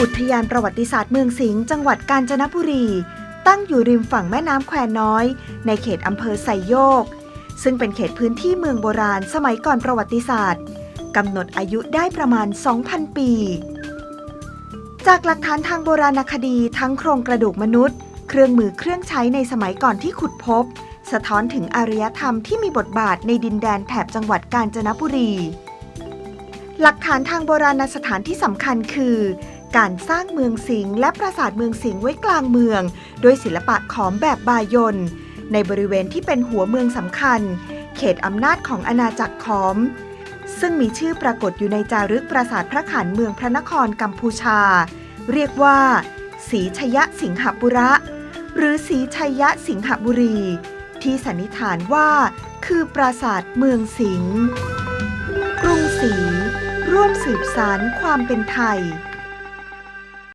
อุทยานประวัติศาสตร์เมืองสิงห์จังหวัดกาญจนบุรี ตั้งอยู่ริมฝั่งแม่น้ำแควน้อย ในเขตอำเภอไซโยก ซึ่งเป็นเขตพื้นที่เมืองโบราณสมัยก่อนประวัติศาสตร์กำหนดอายุได้ประมาณ 2,000 ปี จากหลักฐานทางโบราณคดีทั้งโครงกระดูกมนุษย์ เครื่องมือเครื่องใช้ในสมัยก่อนที่ขุดพบ สะท้อนถึงอารยธรรมที่มีบทบาทในดินแดนแถบจังหวัดกาญจนบุรี หลักฐานทางโบราณสถานที่สำคัญคือ การสร้างเมืองสิงห์และปราสาทเมืองสิงห์ไว้กลางเมือง โดยศิลปะขอมแบบบายนในบริเวณที่เป็นหัวเมืองสำคัญ เขตอำนาจของอาณาจักรขอม ซึ่งมีชื่อปรากฏอยู่ในจารึกปราสาทพระขานเมืองพระนครกัมพูชา เรียกว่าศรีชยะสิงหบุระ หรือศรีชัยสิงหบุรี ที่สันนิษฐานว่า คือปราสาทเมืองสิงห์กรุงศรีร่วมสืบสารความเป็นไทย